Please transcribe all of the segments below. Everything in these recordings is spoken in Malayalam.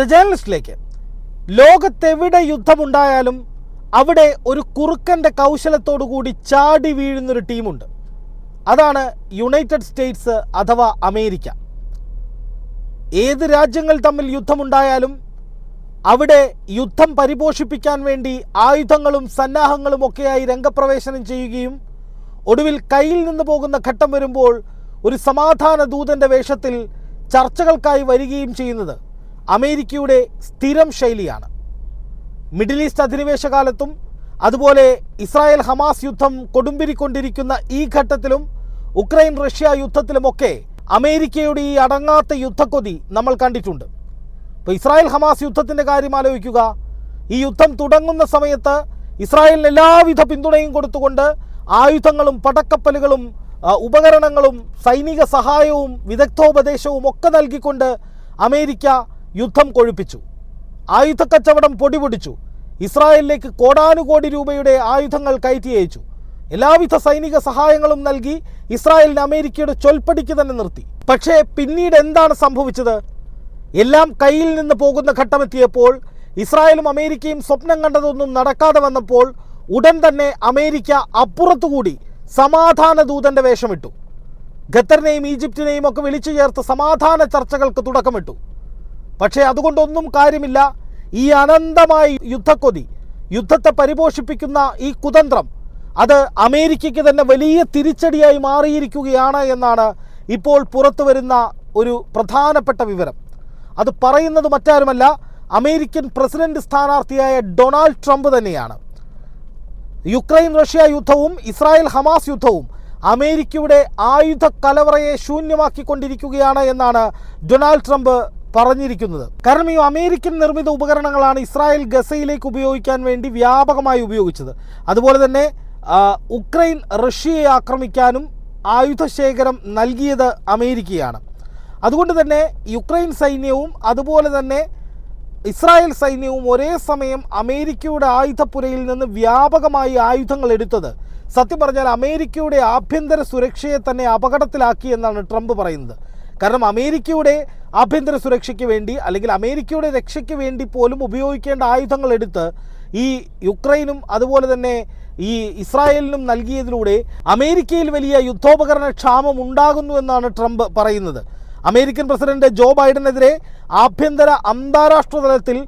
ദ ജേർണലിസ്റ്റിലേക്ക്. ലോകത്തെവിടെ യുദ്ധമുണ്ടായാലും അവിടെ ഒരു കുറുക്കന്റെ കൂടി ചാടി വീഴുന്നൊരു ടീമുണ്ട്. അതാണ് യുണൈറ്റഡ് സ്റ്റേറ്റ്സ് അഥവാ അമേരിക്ക. ഏത് രാജ്യങ്ങൾ തമ്മിൽ യുദ്ധമുണ്ടായാലും അവിടെ യുദ്ധം പരിപോഷിപ്പിക്കാൻ വേണ്ടി ആയുധങ്ങളും സന്നാഹങ്ങളും ഒക്കെയായി രംഗപ്രവേശനം ചെയ്യുകയും ഒടുവിൽ കയ്യിൽ നിന്ന് പോകുന്ന ഘട്ടം വരുമ്പോൾ ഒരു സമാധാന ദൂതന്റെ വേഷത്തിൽ ചർച്ചകൾക്കായി വരികയും ചെയ്യുന്നത് അമേരിക്കയുടെ സ്ഥിരം ശൈലിയാണ്. മിഡിൽ ഈസ്റ്റ് അധിനിവേശ കാലത്തും അതുപോലെ ഇസ്രായേൽ ഹമാസ് യുദ്ധം കൊടുമ്പിരിക്കൊണ്ടിരിക്കുന്ന ഈ ഘട്ടത്തിലും ഉക്രൈൻ റഷ്യ യുദ്ധത്തിലുമൊക്കെ അമേരിക്കയുടെ ഈ അടങ്ങാത്ത യുദ്ധക്കൊതി നമ്മൾ കണ്ടിട്ടുണ്ട്. ഇപ്പോൾ ഇസ്രായേൽ ഹമാസ് യുദ്ധത്തിന്റെ കാര്യം ആലോചിക്കുക. ഈ യുദ്ധം തുടങ്ങുന്ന സമയത്ത് ഇസ്രായേലിന് എല്ലാവിധ പിന്തുണയും കൊടുത്തുകൊണ്ട് ആയുധങ്ങളും പടക്കപ്പലുകളും ഉപകരണങ്ങളും സൈനിക സഹായവും വിദഗ്ധോപദേശവും ഒക്കെ നൽകിക്കൊണ്ട് അമേരിക്ക യുദ്ധം കൊഴുപ്പിച്ചു. ആയുധക്കച്ചവടം പൊടിപൊടിച്ചു. ഇസ്രായേലിലേക്ക് കോടാനുകോടി രൂപയുടെ ആയുധങ്ങൾ കയറ്റി അയച്ചു. എല്ലാവിധ സൈനിക സഹായങ്ങളും നൽകി ഇസ്രായേലിന് അമേരിക്കയുടെ ചൊൽപ്പടിക്ക് തന്നെ നിർത്തി. പക്ഷേ പിന്നീട് എന്താണ് സംഭവിച്ചത്? എല്ലാം കയ്യിൽ നിന്ന് പോകുന്ന ഘട്ടമെത്തിയപ്പോൾ ഇസ്രായേലും അമേരിക്കയും സ്വപ്നം കണ്ടതൊന്നും നടക്കാതെ വന്നപ്പോൾ ഉടൻ തന്നെ അമേരിക്ക അപ്പുറത്തുകൂടി സമാധാന ദൂതന്റെ വേഷമിട്ടു. ഖത്തറിനെയും ഈജിപ്തിനെയും ഒക്കെ വിളിച്ചു ചേർത്ത് സമാധാന ചർച്ചകൾക്ക് തുടക്കമിട്ടു. പക്ഷേ അതുകൊണ്ടൊന്നും കാര്യമില്ല. ഈ അനന്തമായ യുദ്ധക്കൊതി യുദ്ധത്തെ പരിപോഷിപ്പിക്കുന്ന ഈ കുതന്ത്രം അത് അമേരിക്കയ്ക്ക് തന്നെ വലിയ തിരിച്ചടിയായി മാറിയിരിക്കുകയാണ് എന്നാണ് ഇപ്പോൾ പുറത്തു വരുന്ന ഒരു പ്രധാനപ്പെട്ട വിവരം. അത് പറയുന്നത് മറ്റാരുമല്ല അമേരിക്കൻ പ്രസിഡന്റ് സ്ഥാനാർത്ഥിയായ ഡൊണാൾഡ് ട്രംപ് തന്നെയാണ്. യുക്രൈൻ റഷ്യ യുദ്ധവും ഇസ്രായേൽ ഹമാസ് യുദ്ധവും അമേരിക്കയുടെ ആയുധ കലവറയെ ശൂന്യമാക്കിക്കൊണ്ടിരിക്കുകയാണ് എന്നാണ് ഡൊണാൾഡ് ട്രംപ് പറഞ്ഞിരിക്കുന്നത്. കാരണം ഈ അമേരിക്കൻ നിർമ്മിത ഉപകരണങ്ങളാണ് ഇസ്രായേൽ ഗസയിലേക്ക് ഉപയോഗിക്കാൻ വേണ്ടി വ്യാപകമായി ഉപയോഗിച്ചത്. അതുപോലെ തന്നെ ഉക്രൈൻ റഷ്യയെ ആക്രമിക്കാനും ആയുധശേഖരം നൽകിയത് അമേരിക്കയാണ്. അതുകൊണ്ട് തന്നെ യുക്രൈൻ സൈന്യവും അതുപോലെ തന്നെ ഇസ്രായേൽ സൈന്യവും ഒരേ സമയം അമേരിക്കയുടെ ആയുധപ്പുരയിൽ നിന്ന് വ്യാപകമായി ആയുധങ്ങൾ എടുത്തത്. സത്യം പറഞ്ഞാൽ അമേരിക്കയുടെ ആഭ്യന്തര സുരക്ഷയെ തന്നെ അപകടത്തിലാക്കി എന്നാണ് ട്രംപ് പറയുന്നത്. കാരണം അമേരിക്കയുടെ ആഭ്യന്തര സുരക്ഷയ്ക്ക് വേണ്ടി അല്ലെങ്കിൽ അമേരിക്കയുടെ രക്ഷയ്ക്ക് വേണ്ടി പോലും ഉപയോഗിക്കേണ്ട ആയുധങ്ങൾ എടുത്ത് ഈ യുക്രൈനും അതുപോലെ തന്നെ ഈ ഇസ്രായേലിനും നൽകിയതിലൂടെ അമേരിക്കയിൽ വലിയ യുദ്ധോപകരണ ക്ഷാമം ഉണ്ടാകുന്നു എന്നാണ് ട്രംപ് പറയുന്നത്. അമേരിക്കൻ പ്രസിഡന്റ് ജോ ബൈഡനെതിരെ ആഭ്യന്തര അന്താരാഷ്ട്ര തലത്തിൽ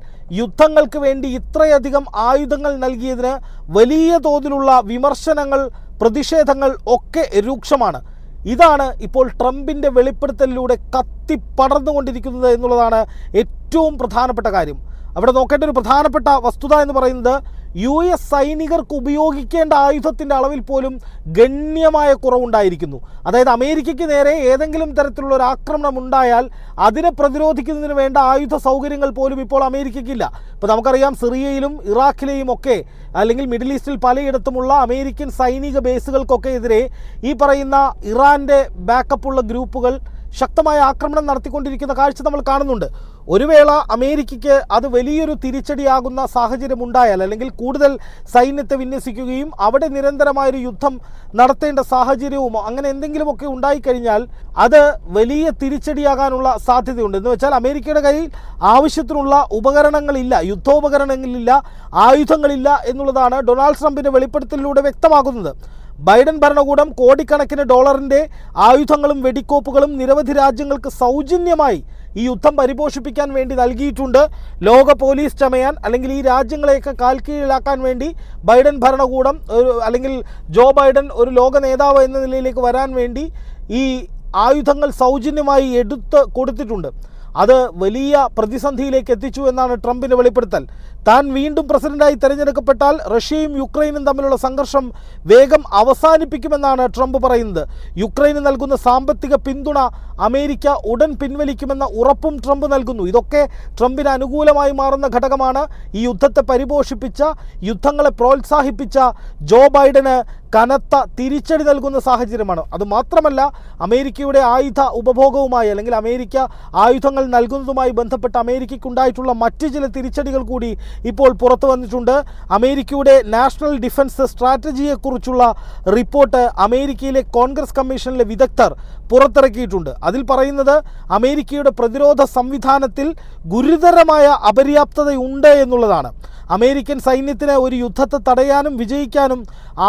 യുദ്ധങ്ങൾക്ക് വേണ്ടി ഇത്രയധികം ആയുധങ്ങൾ നൽകിയതിന് വലിയ തോതിലുള്ള വിമർശനങ്ങൾ പ്രതിഷേധങ്ങൾ ഒക്കെ രൂക്ഷമാണ്. ഇതാണ് ഇപ്പോൾ ട്രംപിന്റെ വെളിപ്പെടുത്തലിലൂടെ കത്തി പടർന്നുകൊണ്ടിരിക്കുന്നത് എന്നുള്ളതാണ് ഏറ്റവും പ്രധാനപ്പെട്ട കാര്യം. അവിടെ നോക്കേണ്ട ഒരു പ്രധാനപ്പെട്ട വസ്തുത എന്ന് പറയുന്നത് യു എസ് സൈനികർക്ക് ഉപയോഗിക്കേണ്ട ആയുധത്തിന്റെ അളവിൽ പോലും ഗണ്യമായ കുറവുണ്ടായിരിക്കുന്നു. അതായത് അമേരിക്കയ്ക്ക് നേരെ ഏതെങ്കിലും തരത്തിലുള്ള ഒരു ആക്രമണം ഉണ്ടായാൽ അതിനെ പ്രതിരോധിക്കുന്നതിന് വേണ്ട ആയുധ സൗകര്യങ്ങൾ പോലും ഇപ്പോൾ അമേരിക്കയ്ക്കില്ല. ഇപ്പോൾ നമുക്കറിയാം സിറിയയിലും ഇറാഖിലെയും ഒക്കെ അല്ലെങ്കിൽ മിഡിൽ ഈസ്റ്റിൽ പലയിടത്തുമുള്ള അമേരിക്കൻ സൈനിക ബേസുകൾക്കൊക്കെ എതിരെ ഈ പറയുന്ന ഇറാന്റെ ബാക്കപ്പുള്ള ഗ്രൂപ്പുകൾ ശക്തമായ ആക്രമണം നടത്തിക്കൊണ്ടിരിക്കുന്ന കാഴ്ച നമ്മൾ കാണുന്നുണ്ട്. ഒരു വേള അമേരിക്കയ്ക്ക് അത് വലിയൊരു തിരിച്ചടിയാകുന്ന സാഹചര്യം ഉണ്ടായാൽ അല്ലെങ്കിൽ കൂടുതൽ സൈന്യത്തെ വിന്യസിക്കുകയും അവിടെ നിരന്തരമായൊരു യുദ്ധം നടത്തേണ്ട സാഹചര്യവും അങ്ങനെ എന്തെങ്കിലുമൊക്കെ ഉണ്ടായിക്കഴിഞ്ഞാൽ അത് വലിയ തിരിച്ചടിയാകാനുള്ള സാധ്യതയുണ്ട്. എന്ന് വെച്ചാൽ അമേരിക്കയുടെ കയ്യിൽ ആവശ്യത്തിനുള്ള ഉപകരണങ്ങളില്ല യുദ്ധോപകരണങ്ങളില്ല ആയുധങ്ങളില്ല എന്നുള്ളതാണ് ഡൊണാൾഡ് ട്രംപിന്റെ വെളിപ്പെടുത്തലിലൂടെ വ്യക്തമാകുന്നത്. ബൈഡൻ ഭരണകൂടം കോടിക്കണക്കിന് ഡോളറിന്റെ ആയുധങ്ങളും വെടിക്കോപ്പുകളും നിരവധി രാജ്യങ്ങൾക്ക് സൗജന്യമായി ഈ യുദ്ധം പരിപോഷിപ്പിക്കാൻ വേണ്ടി നൽകിയിട്ടുണ്ട്. ലോക പോലീസ് ചമയാൻ അല്ലെങ്കിൽ ഈ രാജ്യങ്ങളെയൊക്കെ കാൽക്കീഴിലാക്കാൻ വേണ്ടി ബൈഡൻ ഭരണകൂടം അല്ലെങ്കിൽ ജോ ബൈഡൻ ഒരു ലോക നേതാവ് എന്ന നിലയിലേക്ക് വരാൻ വേണ്ടി ഈ ആയുധങ്ങൾ സൗജന്യമായി എടുത്ത് കൊടുത്തിട്ടുണ്ട്. അത് വലിയ പ്രതിസന്ധിയിലേക്ക് എത്തിച്ചു എന്നാണ് ട്രംപിന്റെ വെളിപ്പെടുത്തൽ. താൻ വീണ്ടും പ്രസിഡന്റായി തെരഞ്ഞെടുക്കപ്പെട്ടാൽ റഷ്യയും യുക്രൈനും തമ്മിലുള്ള സംഘർഷം വേഗം അവസാനിപ്പിക്കുമെന്നാണ് ട്രംപ് പറയുന്നത്. യുക്രൈന് നൽകുന്ന സാമ്പത്തിക പിന്തുണ അമേരിക്ക ഉടൻ പിൻവലിക്കുമെന്ന ഉറപ്പും ട്രംപ് നൽകുന്നു. ഇതൊക്കെ ട്രംപിന് അനുകൂലമായി മാറുന്ന ഘടകമാണ് ഈ യുദ്ധത്തെ പരിപോഷിപ്പിച്ച യുദ്ധങ്ങളെ പ്രോത്സാഹിപ്പിച്ച ജോ ബൈഡന് കനത്ത തിരിച്ചടി നൽകുന്ന സാഹചര്യമാണ്. അതുമാത്രമല്ല അമേരിക്കയുടെ ആയുധ ഉപഭോഗവുമായി അല്ലെങ്കിൽ അമേരിക്ക ആയുധങ്ങൾ നൽകുന്നതുമായി ബന്ധപ്പെട്ട് അമേരിക്കയ്ക്കുണ്ടായിട്ടുള്ള മറ്റ് ചില തിരിച്ചടികൾ കൂടി ഇപ്പോൾ പുറത്തു വന്നിട്ടുണ്ട്. അമേരിക്കയുടെ നാഷണൽ ഡിഫൻസ് സ്ട്രാറ്റജിയെക്കുറിച്ചുള്ള റിപ്പോർട്ട് അമേരിക്കയിലെ കോൺഗ്രസ് കമ്മീഷനിലെ വിദഗ്ധർ പുറത്തിറക്കിയിട്ടുണ്ട്. അതിൽ പറയുന്നത് അമേരിക്കയുടെ പ്രതിരോധ സംവിധാനത്തിൽ ഗുരുതരമായ അപര്യാപ്തതയുണ്ട് എന്നുള്ളതാണ്. അമേരിക്കൻ സൈന്യത്തിന് ഒരു യുദ്ധത്തെ തടയാനും വിജയിക്കാനും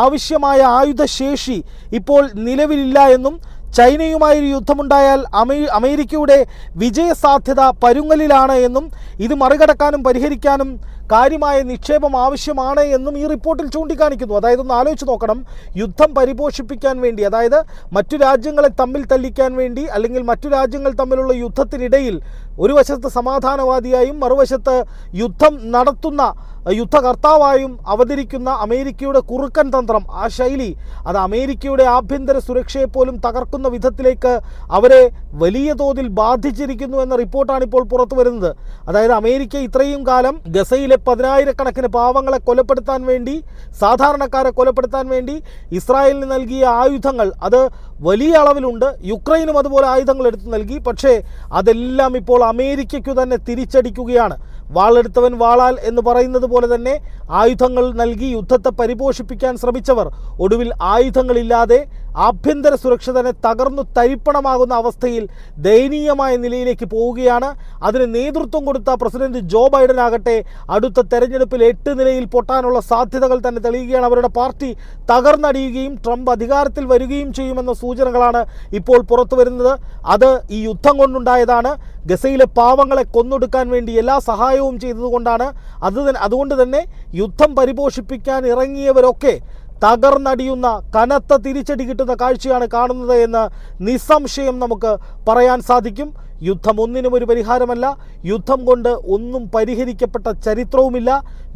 ആവശ്യമായ ആയുധശേഷി ഇപ്പോൾ നിലവിലില്ല എന്നും ചൈനയുമായി ഒരു യുദ്ധമുണ്ടായാൽ അമേ അമേരിക്കയുടെ വിജയസാധ്യത പരുങ്ങലിലാണ് എന്നും ഇത് മറികടക്കാനും പരിഹരിക്കാനും കാര്യമായ നിക്ഷേപം ആവശ്യമാണ് എന്നും ഈ റിപ്പോർട്ടിൽ ചൂണ്ടിക്കാണിക്കുന്നു. അതായത് ഒന്ന് ആലോചിച്ച് നോക്കണം. യുദ്ധം പരിപോഷിപ്പിക്കാൻ വേണ്ടി അതായത് മറ്റു രാജ്യങ്ങളെ തമ്മിൽ തല്ലിക്കാൻ വേണ്ടി അല്ലെങ്കിൽ മറ്റു രാജ്യങ്ങൾ തമ്മിലുള്ള യുദ്ധത്തിനിടയിൽ ഒരു വശത്ത് സമാധാനവാദിയായും മറുവശത്ത് യുദ്ധം നടത്തുന്ന യുദ്ധകർത്താവായും അവതരിക്കുന്ന അമേരിക്കയുടെ കുറുക്കൻ തന്ത്രം ആ ശൈലി അത് അമേരിക്കയുടെ ആഭ്യന്തര സുരക്ഷയെ പോലും തകർക്കുന്ന വിധത്തിലേക്ക് അവരെ വലിയ തോതിൽ ബാധിച്ചിരിക്കുന്നു എന്ന റിപ്പോർട്ടാണ് ഇപ്പോൾ പുറത്തു വരുന്നത് അതായത് അമേരിക്ക ഇത്രയും കാലം ഗസയിലെ പതിനായിരക്കണക്കിന് പാവങ്ങളെ കൊലപ്പെടുത്താൻ വേണ്ടി സാധാരണക്കാരെ കൊലപ്പെടുത്താൻ വേണ്ടി ഇസ്രായേലിന് നൽകിയ ആയുധങ്ങൾ അത് വലിയ അളവിലുണ്ട്. യുക്രൈനും അതുപോലെ ആയുധങ്ങൾ എടുത്തു നൽകി. പക്ഷേ അതെല്ലാം ഇപ്പോൾ അമേരിക്കയ്ക്കു തന്നെ തിരിച്ചടിക്കുകയാണ്. വാളെടുത്തവൻ വാളാൽ എന്ന് പറയുന്നത് പോലെ തന്നെ ആയുധങ്ങൾ നൽകി യുദ്ധത്തെ പരിപോഷിപ്പിക്കാൻ ശ്രമിച്ചവർ. ഒടുവിൽ ആയുധങ്ങളില്ലാതെ ആഭ്യന്തര സുരക്ഷ തന്നെ തകർന്നു തരിപ്പണമാകുന്ന അവസ്ഥയിൽ ദയനീയമായ നിലയിലേക്ക് പോവുകയാണ്. അതിന് നേതൃത്വം കൊടുത്ത പ്രസിഡന്റ് ജോ ബൈഡൻ ആകട്ടെ അടുത്ത തെരഞ്ഞെടുപ്പിൽ എട്ട് നിലയിൽ പൊട്ടാനുള്ള സാധ്യതകൾ തന്നെ തെളിയുകയാണ്. അവരുടെ പാർട്ടി തകർന്നടിയുകയും ട്രംപ് അധികാരത്തിൽ വരികയും ചെയ്യുമെന്ന സൂചനകളാണ് ഇപ്പോൾ പുറത്തു വരുന്നത് അത് ഈ യുദ്ധം കൊണ്ടുണ്ടായതാണ്. ഗസയിലെ പാവങ്ങളെ കൊന്നൊടുക്കാൻ വേണ്ടി എല്ലാ സഹായവും ചെയ്തതുകൊണ്ടാണ് അത് അതുകൊണ്ട് തന്നെ യുദ്ധം പരിപോഷിപ്പിക്കാൻ ഇറങ്ങിയവരൊക്കെ തകർന്നടിയുന്ന കനത്ത തിരിച്ചടി കിട്ടുന്ന കാഴ്ചയാണ് കാണുന്നത് എന്ന് നിസ്സംശയം നമുക്ക് പറയാൻ സാധിക്കും. യുദ്ധം ഒന്നിനും ഒരു പരിഹാരമല്ല. യുദ്ധം കൊണ്ട് ഒന്നും പരിഹരിക്കപ്പെട്ട ചരിത്രവുമില്ല.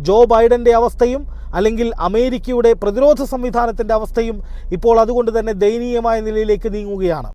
ജോ ബൈഡന്റെ അവസ്ഥയും അല്ലെങ്കിൽ അമേരിക്കയുടെ പ്രതിരോധ സംവിധാനത്തിന്റെ അവസ്ഥയും ഇപ്പോൾ അതുകൊണ്ട് തന്നെ ദയനീയമായ നിലയിലേക്ക് നീങ്ങുകയാണ്.